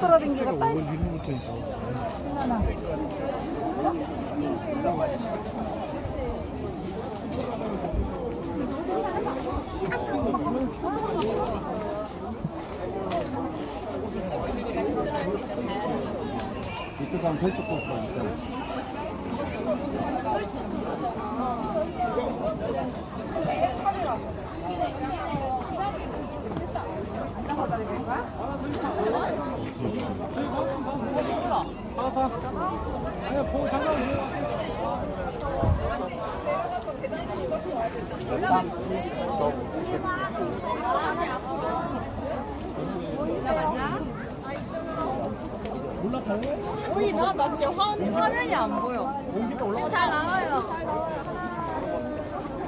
사람이 쳐서 못 돌아다니겠다. 이때 가면 별쪽 거 있다. 보 지금 화, 화면이 안 보여. 잘 나와요.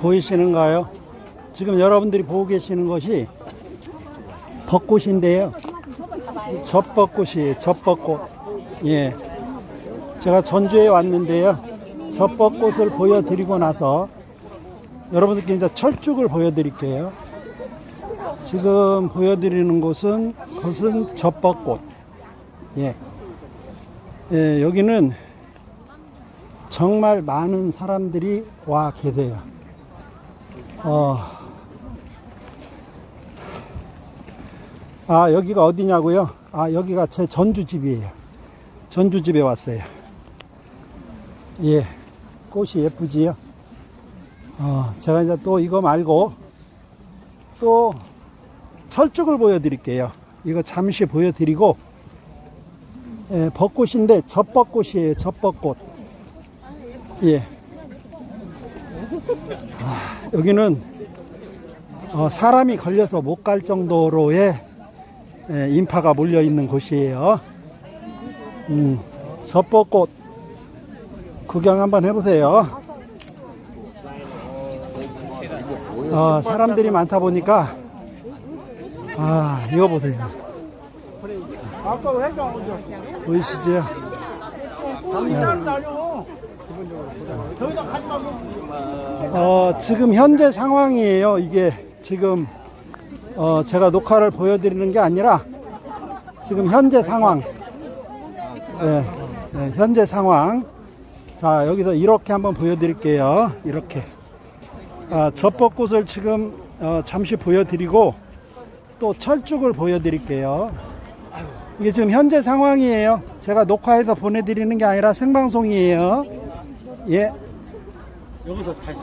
보이시는가요? 지금 여러분들이 보고 계시는 것이 벚꽃인데요. 젖벚꽃이에요. 젖벚꽃. 예. 제가 전주에 왔는데요. 젖벚꽃을 보여드리고 나서 여러분들께 이제 철쭉을 보여드릴게요. 지금 보여드리는 곳은 그것은 젖벚꽃. 예. 예, 여기는 정말 많은 사람들이 와 계세요. 어, 아, 여기가 어디냐고요? 아, 여기가 제 전주집이에요. 전주집에 왔어요. 예, 꽃이 예쁘지요? 어, 제가 이제 또 이거 말고 또 철쭉을 보여드릴게요. 이거 잠시 보여드리고, 예, 벚꽃인데 젖벚꽃이에요. 젖벚꽃. 예. 여기는 어, 사람이 걸려서 못 갈 정도로의 예, 인파가 몰려 있는 곳이에요. 음, 젖벚꽃 구경 한번 해보세요. 어, 사람들이 많다 보니까 아 이거 보세요. 아까 왜 해가 오죠? 보이시죠? 가지 말고. 어, 지금 현재 상황이에요. 이게 지금 어, 제가 녹화를 보여드리는 게 아니라 지금 현재 상황. 네, 네, 현재 상황. 자, 여기서 이렇게 한번 보여드릴게요. 이렇게. 아, 젖벚꽃을 지금 어, 잠시 보여드리고 또 철쭉을 보여드릴게요. 이게 지금 현재 상황이에요. 제가 녹화해서 보내드리는 게 아니라 생방송이에요. 예. 여기서 다시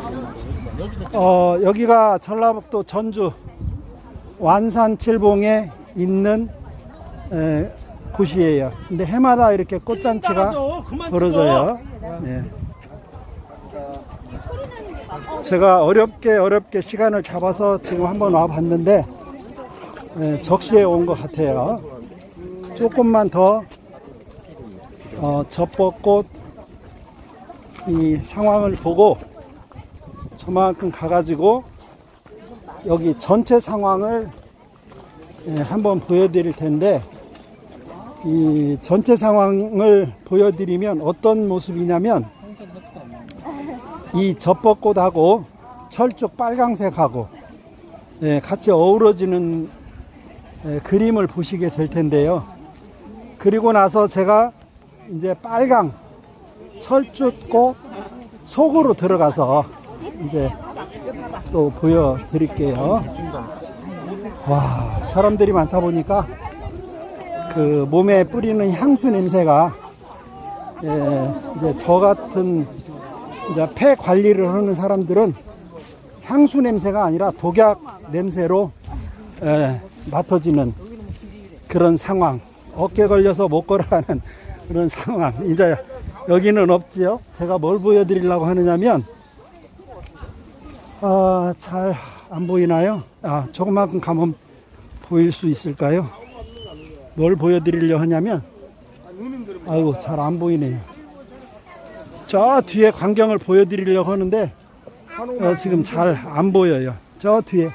여기서 어, 여기가 전라북도 전주 완산 칠봉에 있는 에, 곳이에요. 근데 해마다 이렇게 꽃잔치가 벌어져요. 네. 제가 어렵게 어렵게 시간을 잡아서 지금 한번 와 봤는데 예, 적시에 온 것 같아요. 조금만 더 어, 젖벚꽃 이 상황을 보고 저만큼 가가지고 여기 전체 상황을 예, 한번 보여드릴 텐데 이 전체 상황을 보여드리면 어떤 모습이냐면 이 젖벚꽃하고 철쭉 빨강색하고 예, 같이 어우러지는 예, 그림을 보시게 될 텐데요. 그리고 나서 제가 이제 빨강 철쭉꽃 속으로 들어가서 이제 또 보여드릴게요. 와, 사람들이 많다 보니까 그 몸에 뿌리는 향수 냄새가 예, 이제 저 같은 이제 폐 관리를 하는 사람들은 향수 냄새가 아니라 독약 냄새로 예, 맡아지는 그런 상황. 어깨 걸려서 못 걸어가는 그런 상황. 이제 여기는 없지요. 제가 뭘 보여드리려고 하느냐면, 아, 잘 안 보이나요? 아, 조금만큼 가면 보일 수 있을까요? 뭘 보여드리려 하냐면, 아이고, 잘 안 보이네요. 저 뒤에 광경을 보여드리려고 하는데 어, 지금 잘 안 보여요. 저 뒤에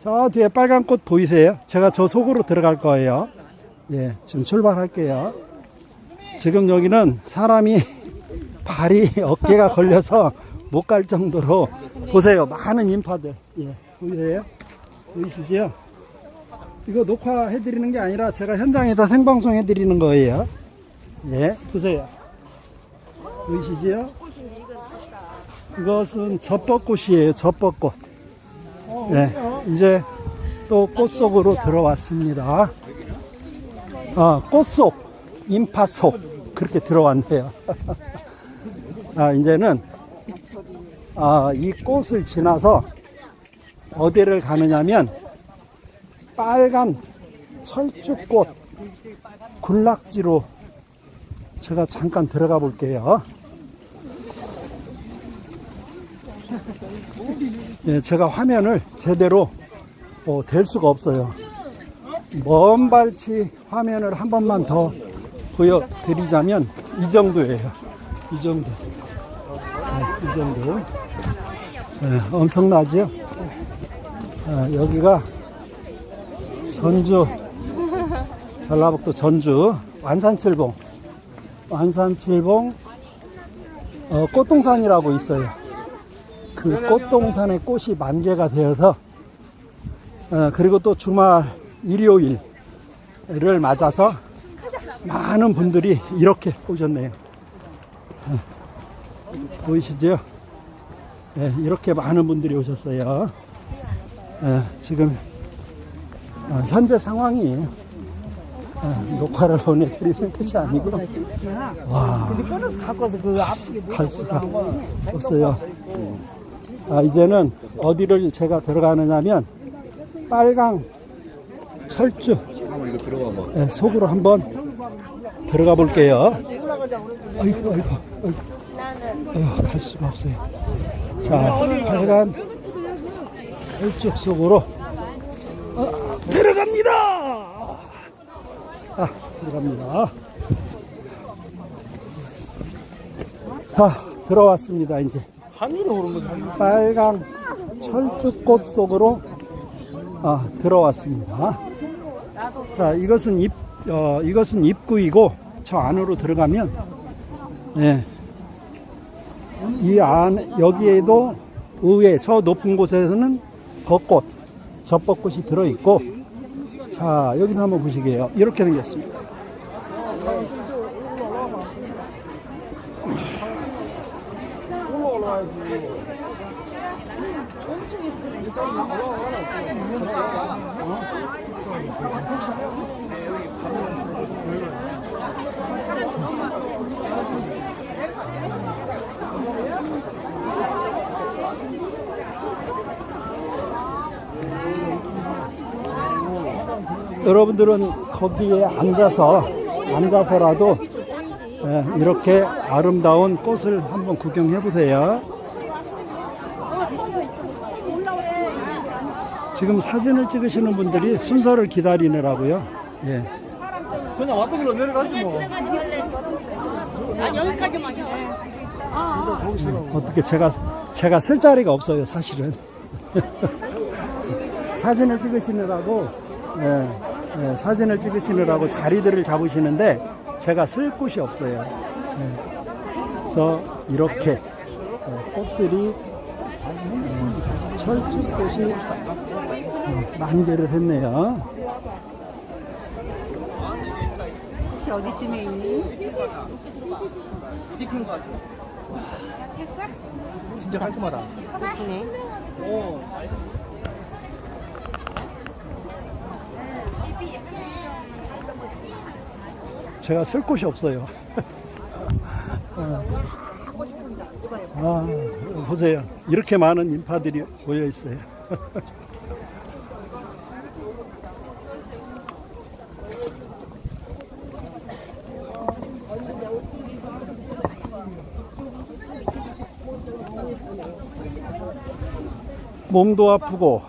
저 뒤에 빨간 꽃 보이세요? 제가 저 속으로 들어갈 거예요. 예, 지금 출발할게요. 지금 여기는 사람이 발이 어깨가 걸려서 못 갈 정도로 보세요. 많은 인파들. 예, 보이세요? 보이시죠? 이거 녹화해드리는 게 아니라 제가 현장에다 생방송 해드리는 거예요. 예, 보세요. 보이시죠? 이것은 젖벚꽃이에요, 젖벚꽃. 네, 이제 또 꽃 속으로 들어왔습니다. 아, 꽃 속, 인파 속, 그렇게 들어왔네요. 아, 이제는, 아, 이 꽃을 지나서 어디를 가느냐면, 빨간 철쭉꽃 군락지로 제가 잠깐 들어가 볼게요. 예, 제가 화면을 제대로 어, 댈 수가 없어요. 먼 발치 화면을 한 번만 더 보여드리자면 이 정도예요. 이 정도. 네, 이 정도. 네, 엄청나죠? 아, 여기가 전주, 전라북도 전주 완산칠봉, 완산칠봉 어, 꽃동산이라고 있어요. 그 꽃동산의 꽃이 만개가 되어서 어, 그리고 또 주말 일요일을 맞아서 많은 분들이 이렇게 오셨네요. 어, 보이시죠? 네, 이렇게 많은 분들이 오셨어요. 어, 지금 어, 현재 상황이에요. 어, 녹화를 보내드리는 것이 아니고 와 갈 수가 없어요. 아, 이제는 어디를 제가 들어가느냐면 빨강 철쭉 예, 속으로 한번 들어가 볼게요. 아이고 아이고 아이고 아이고, 갈 수가 없어요. 자 빨간 철쭉 속으로 어, 들어갑니다. 아 들어갑니다. 아 들어왔습니다 이제. 빨강 철쭉꽃 속으로 아, 들어왔습니다. 자, 이것은 입, 어, 이것은 입구이고 저 안으로 들어가면 예. 이 안, 여기에도 의외 저 높은 곳에서는 벚꽃, 젖벚꽃이 들어있고 자, 여기서 한번 보시게요. 이렇게 생겼습니다. 여러분들은 거기에 앉아서 앉아서라도 예, 이렇게 아름다운 꽃을 한번 구경해 보세요. 지금 사진을 찍으시는 분들이 순서를 기다리느라고요. 예. 그냥 왔던 길로 내려가지 뭐. 아 여기까지만 해. 어떻게 제가 제가 쓸 자리가 없어요, 사실은. 사진을 찍으시느라고 예, 예, 사진을 찍으시느라고 자리들을 잡으시는데 제가 쓸 곳이 없어요. 예. 그래서 이렇게 예, 꽃들이 음, 철쭉꽃이 음, 만개를 했네요. 혹시 어디쯤에 있니? 찍힌 거 같아. 진짜 깔끔하다. 예쁘네. 제가 쓸 곳이 없어요. 아, 보세요. 이렇게 많은 인파들이 모여 있어요. 몸도 아프고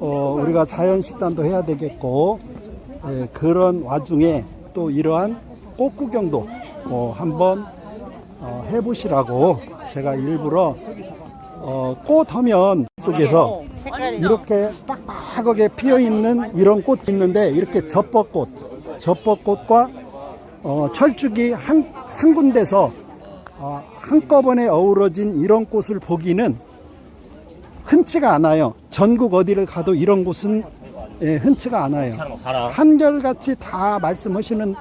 어, 우리가 자연 식단도 해야 되겠고 예, 그런 와중에 또 이러한 꽃 구경도 어, 한번 어, 해보시라고 제가 일부러 어, 꽃 하면 속에서 이렇게 빡빡하게 피어 있는 이런 꽃이 있는데 이렇게 접벚꽃, 접벚꽃과 어, 철쭉이 한, 한 군데서 어, 한꺼번에 어우러진 이런 꽃을 보기는 흔치가 않아요. 전국 어디를 가도 이런 곳은 예, 흔치가 않아요. 한결같이 다 말씀하시는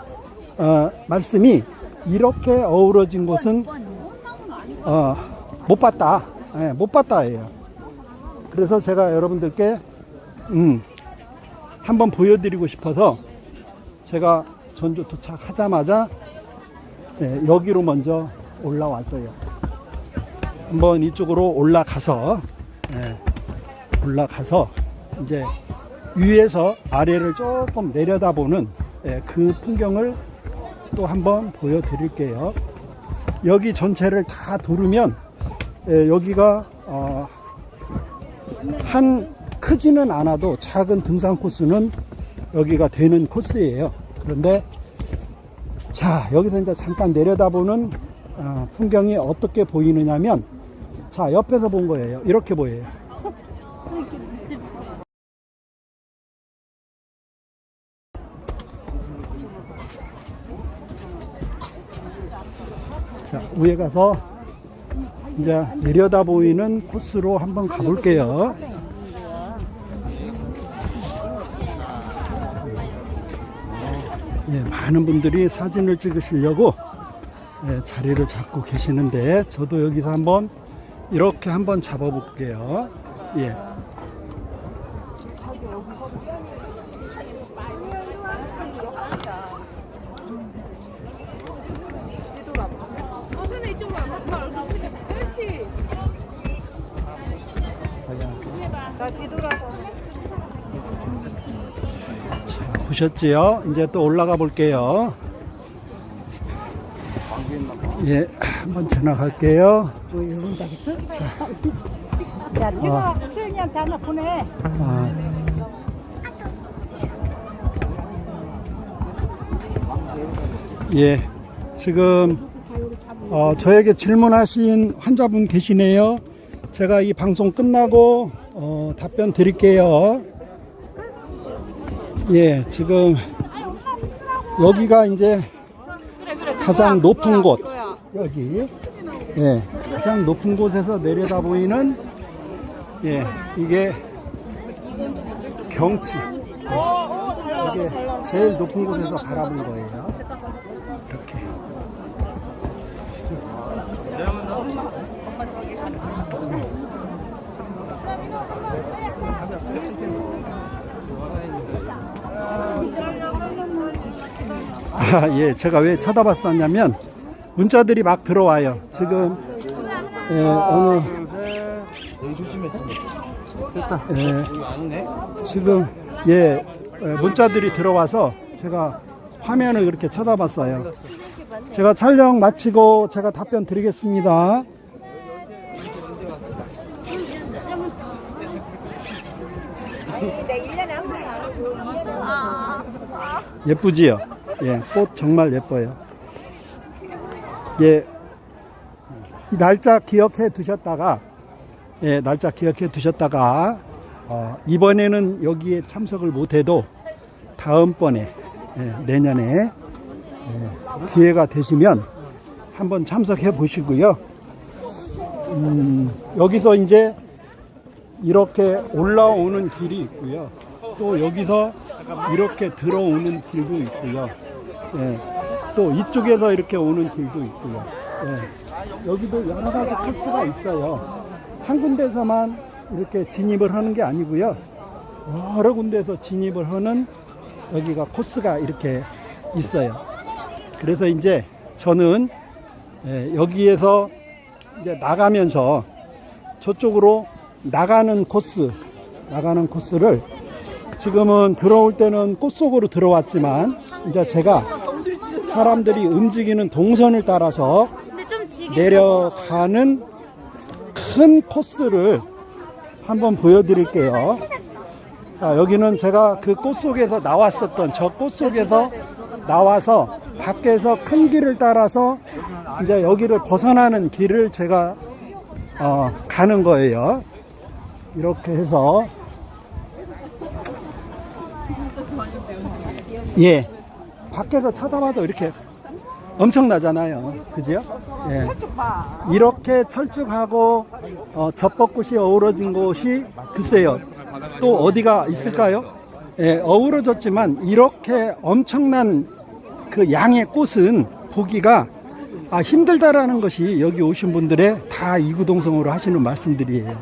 어, 말씀이 이렇게 어우러진 곳은 어, 못 봤다. 예, 못 봤다예요. 그래서 제가 여러분들께 음, 한번 보여드리고 싶어서 제가 전주 도착하자마자 예, 여기로 먼저 올라왔어요. 한번 이쪽으로 올라가서 예, 올라가서 이제 위에서 아래를 조금 내려다보는 예, 그 풍경을 또 한번 보여드릴게요. 여기 전체를 다 도르면 예, 여기가 어, 한 크지는 않아도 작은 등산 코스는 여기가 되는 코스예요. 그런데 자 여기서 이제 잠깐 내려다보는 어, 풍경이 어떻게 보이느냐면 자 옆에서 본 거예요. 이렇게 보여요. 자, 위에 가서 이제 내려다 보이는 코스로 한번 가볼게요. 예, 많은 분들이 사진을 찍으시려고 예, 자리를 잡고 계시는데 저도 여기서 한번 이렇게 한번 잡아볼게요. 예. 보셨지요? 이제 또 올라가 볼게요. 예, 한번 지나갈게요. 야, 네가 수영이한테 하나 보내. 아, 예, 지금 어, 저에게 질문하신 환자분 계시네요. 제가 이 방송 끝나고 어, 답변 드릴게요. 예, 지금 여기가 이제. 가장 높은 곳. 여기 예 가장 높은 곳에서 내려다 보이는 예 이게 경치. 이게. 제일 높은 곳에서 바라본 거예요 이렇게 아, 예, 제가 왜 쳐다봤었냐면 문자들이 막 들어와요. 지금 예, 오늘 조심했지. 예. 지금 예 예, 문자들이 들어와서 제가 화면을 그렇게 쳐다봤어요. 제가 촬영 마치고 제가 답변 드리겠습니다. 예쁘지요? 예, 꽃 정말 예뻐요. 예, 이 날짜 기억해 두셨다가, 예, 날짜 기억해 두셨다가, 어, 이번에는 여기에 참석을 못해도 다음번에, 예, 내년에 예, 기회가 되시면 한번 참석해 보시고요. 음, 여기서 이제 이렇게 올라오는 길이 있고요. 또 여기서 이렇게 들어오는 길도 있고요. 예, 또 이쪽에서 이렇게 오는 길도 있고요. 예, 여기도 여러 가지 코스가 있어요. 한 군데서만 이렇게 진입을 하는 게 아니고요. 여러 군데서 진입을 하는 여기가 코스가 이렇게 있어요. 그래서 이제 저는 예, 여기에서 이제 나가면서 저쪽으로 나가는 코스, 나가는 코스를 지금은 들어올 때는 꽃 속으로 들어왔지만 이제 제가 사람들이 움직이는 동선을 따라서 내려가는 큰 코스를 한번 보여드릴게요. 자, 여기는 제가 그 꽃 속에서 나왔었던 저 꽃 속에서 나와서 밖에서 큰 길을 따라서 이제 여기를 벗어나는 길을 제가 어, 가는 거예요. 이렇게 해서 예 밖에서 쳐다봐도 이렇게 엄청나잖아요. 그죠? 예. 이렇게 철쭉하고 어, 젖벚꽃이 어우러진 곳이 글쎄요. 또 어디가 있을까요? 예, 어우러졌지만 이렇게 엄청난 그 양의 꽃은 보기가 아, 힘들다라는 것이 여기 오신 분들의 다 이구동성으로 하시는 말씀들이에요.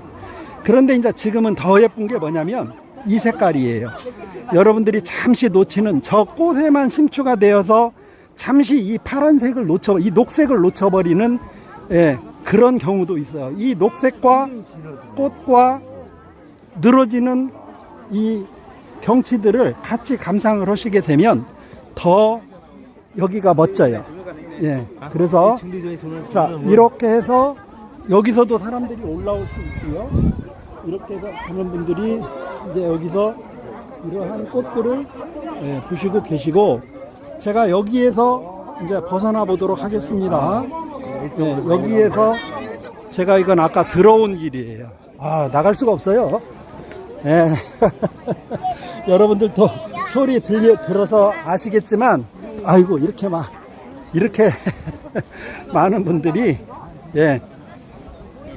그런데 이제 지금은 더 예쁜 게 뭐냐면 이 색깔이에요. 여러분들이 잠시 놓치는 저 꽃에만 심추가 되어서 잠시 이 파란색을 놓쳐, 이 녹색을 놓쳐버리는 예, 그런 경우도 있어요. 이 녹색과 꽃과 늘어지는 이 경치들을 같이 감상을 하시게 되면 더 여기가 멋져요. 예. 그래서 자, 이렇게 해서 여기서도 사람들이 올라올 수 있고요. 이렇게 그런 분들이 이제 여기서 이러한 꽃들을 예, 보시고 계시고 제가 여기에서 이제 벗어나 보도록 하겠습니다. 예, 여기에서 제가 이건 아까 들어온 길이에요. 아, 나갈 수가 없어요. 예. 여러분들도 소리 들려, 들어서 아시겠지만, 아이고, 이렇게 막, 이렇게 많은 분들이, 예,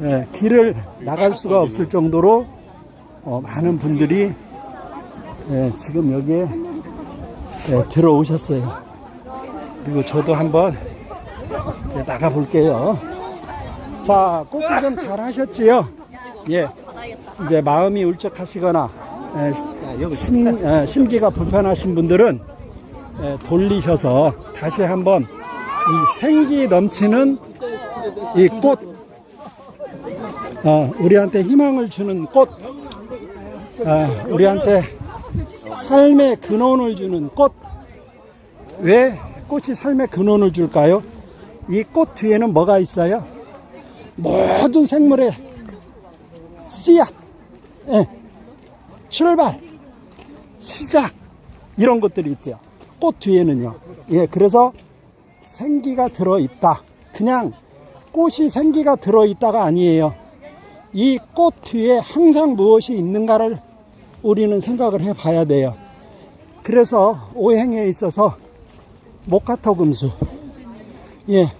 예, 길을 나갈 수가 없을 정도로, 어, 많은 분들이, 예, 지금 여기에, 예, 들어오셨어요. 그리고 저도 한번 예, 나가 볼게요. 자, 꽃구경 잘 하셨지요? 예. 이제 마음이 울적하시거나 예, 심, 예, 심기가 불편하신 분들은 예, 돌리셔서 다시 한번 이 생기 넘치는 이 꽃, 어, 우리한테 희망을 주는 꽃, 어, 우리한테 삶의 근원을 주는 꽃. 왜 꽃이 삶의 근원을 줄까요? 이 꽃 뒤에는 뭐가 있어요? 모든 생물의 씨앗, 예, 출발, 시작 이런 것들이 있죠. 꽃 뒤에는요. 예, 그래서 생기가 들어 있다. 그냥 꽃이 생기가 들어 있다가 아니에요. 이 꽃 뒤에 항상 무엇이 있는가를 우리는 생각을 해 봐야 돼요. 그래서 오행에 있어서 목가토 금수. 예.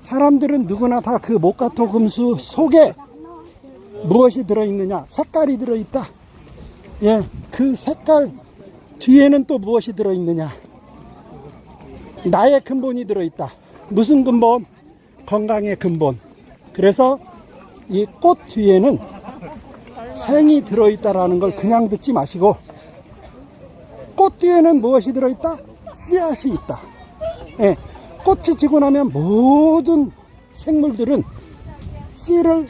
사람들은 누구나 다 그 목가토 금수 속에 무엇이 들어있느냐? 색깔이 들어있다. 예, 그 색깔 뒤에는 또 무엇이 들어있느냐? 나의 근본이 들어있다. 무슨 근본? 건강의 근본. 그래서 이 꽃 뒤에는 생이 들어있다라는 걸 그냥 듣지 마시고 꽃 뒤에는 무엇이 들어있다? 씨앗이 있다. 예, 꽃이 지고 나면 모든 생물들은 씨를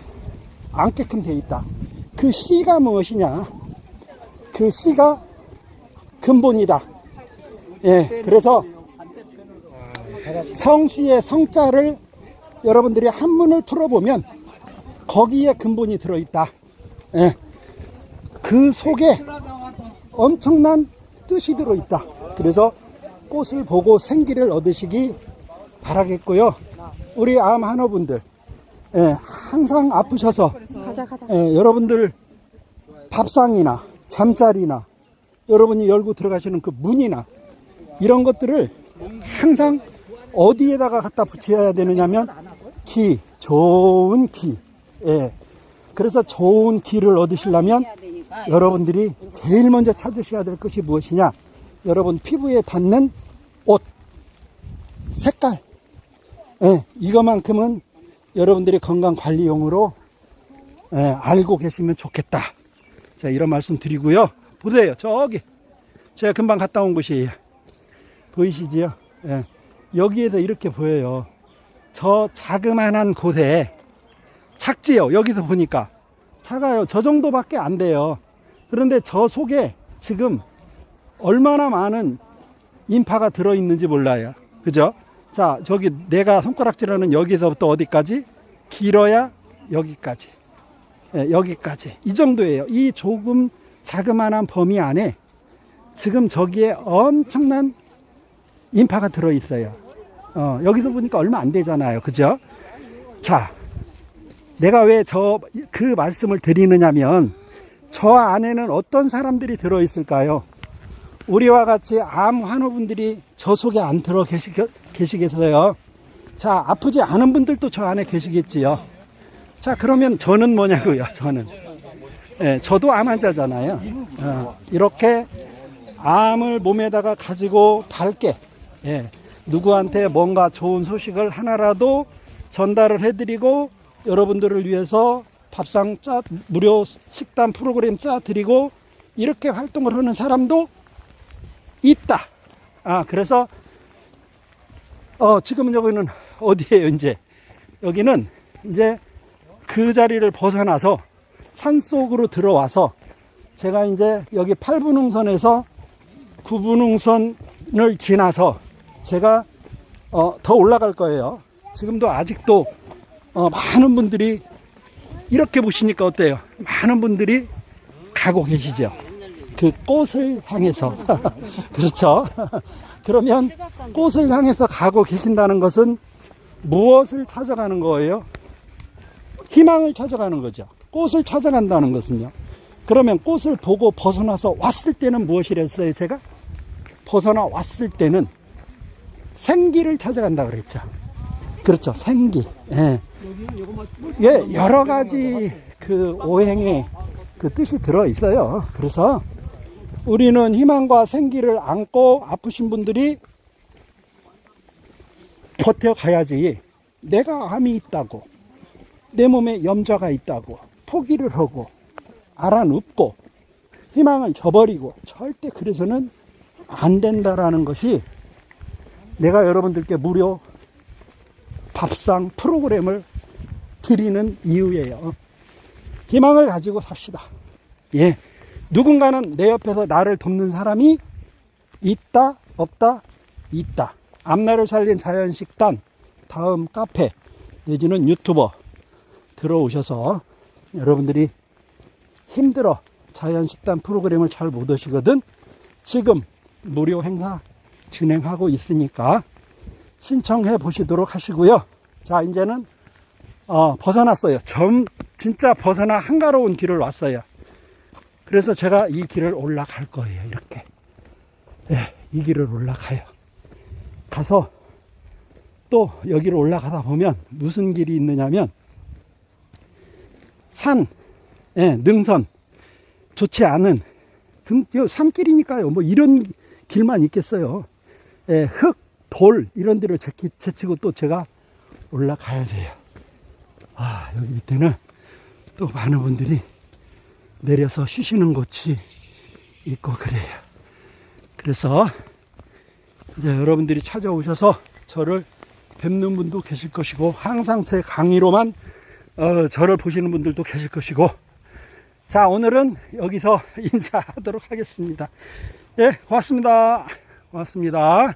안게끔 돼 있다. 그 씨가 무엇이냐? 그 씨가 근본이다. 예, 그래서 성씨의 성자를 여러분들이 한문을 풀어보면 거기에 근본이 들어있다. 예, 그 속에 엄청난 뜻이 들어있다. 그래서 꽃을 보고 생기를 얻으시기 바라겠고요. 우리 암 한호분들, 예, 항상 아프셔서 예, 여러분들 밥상이나 잠자리나 여러분이 열고 들어가시는 그 문이나 이런 것들을 항상 어디에다가 갖다 붙여야 되느냐면 기, 좋은 기. 예. 그래서 좋은 기를 얻으시려면 여러분들이 제일 먼저 찾으셔야 될 것이 무엇이냐? 여러분 피부에 닿는 옷, 색깔. 예, 이것만큼은 여러분들이 건강 관리용으로 예, 알고 계시면 좋겠다. 자, 이런 말씀 드리고요. 보세요. 저기. 제가 금방 갔다 온 곳이에요. 보이시지요? 예. 여기에서 이렇게 보여요. 저 자그만한 곳에 작지요. 여기서 보니까. 작아요. 저 정도밖에 안 돼요. 그런데 저 속에 지금 얼마나 많은 인파가 들어있는지 몰라요. 그죠? 자, 저기 내가 손가락질하는 여기서부터 어디까지? 길어야 여기까지. 예, 여기까지. 이 정도예요. 이 조금 자그마한 범위 안에 지금 저기에 엄청난 인파가 들어있어요. 어, 여기서 보니까 얼마 안 되잖아요. 그죠? 자, 내가 왜 저 그 말씀을 드리느냐면 저 안에는 어떤 사람들이 들어 있을까요? 우리와 같이 암 환우분들이 저 속에 안 들어 계시, 계시겠어요? 자, 아프지 않은 분들도 저 안에 계시겠지요. 자, 그러면 저는 뭐냐고요, 저는. 예, 저도 암 환자잖아요. 어, 이렇게 암을 몸에다가 가지고 밝게, 예, 누구한테 뭔가 좋은 소식을 하나라도 전달을 해드리고 여러분들을 위해서 밥상 짜, 무료 식단 프로그램 짜 드리고 이렇게 활동을 하는 사람도 있다. 아, 그래서, 어, 지금은 여기는 어디에요, 이제? 여기는 이제 그 자리를 벗어나서 산 속으로 들어와서 제가 이제 여기 8분흥선에서 9분흥선을 지나서 제가 어, 더 올라갈 거예요. 지금도 아직도 어, 많은 분들이 이렇게 보시니까 어때요? 많은 분들이 가고 계시죠. 그 꽃을 향해서 그렇죠. 그러면 꽃을 향해서 가고 계신다는 것은 무엇을 찾아가는 거예요? 희망을 찾아가는 거죠. 꽃을 찾아간다는 것은요. 그러면 꽃을 보고 벗어나서 왔을 때는 무엇이랬어요, 제가? 벗어나 왔을 때는 생기를 찾아간다 그랬죠. 그렇죠, 생기. 예. 예, 여러 가지 그 오행의 그 뜻이 들어 있어요. 그래서 우리는 희망과 생기를 안고 아프신 분들이 버텨가야지. 내가 암이 있다고, 내 몸에 염좌가 있다고, 포기를 하고, 알아눕고, 희망을 저버리고, 절대 그래서는 안 된다라는 것이 내가 여러분들께 무료 밥상 프로그램을 드리는 이유예요. 희망을 가지고 삽시다. 예. 누군가는 내 옆에서 나를 돕는 사람이 있다, 없다, 있다. 앞날을 살린 자연식단, 다음 카페, 내지는 유튜버 들어오셔서 여러분들이 힘들어 자연식단 프로그램을 잘 못 오시거든 지금 무료 행사 진행하고 있으니까 신청해 보시도록 하시고요. 자, 이제는 어, 벗어났어요. 점 진짜 벗어나 한가로운 길을 왔어요. 그래서 제가 이 길을 올라갈 거예요. 이렇게. 예, 이 길을 올라가요. 가서 또 여기로 올라가다 보면 무슨 길이 있느냐면 산, 예, 능선, 좋지 않은 등, 요 산길이니까요. 뭐 이런 길만 있겠어요. 예, 흙, 돌 이런 데를 제치, 제치고 또 제가 올라가야 돼요. 아, 여기 밑에는 또 많은 분들이 내려서 쉬시는 곳이 있고 그래요. 그래서 이제 여러분들이 찾아오셔서 저를 뵙는 분도 계실 것이고 항상 제 강의로만 어, 저를 보시는 분들도 계실 것이고 자 오늘은 여기서 인사하도록 하겠습니다. 예, 고맙습니다. 고맙습니다.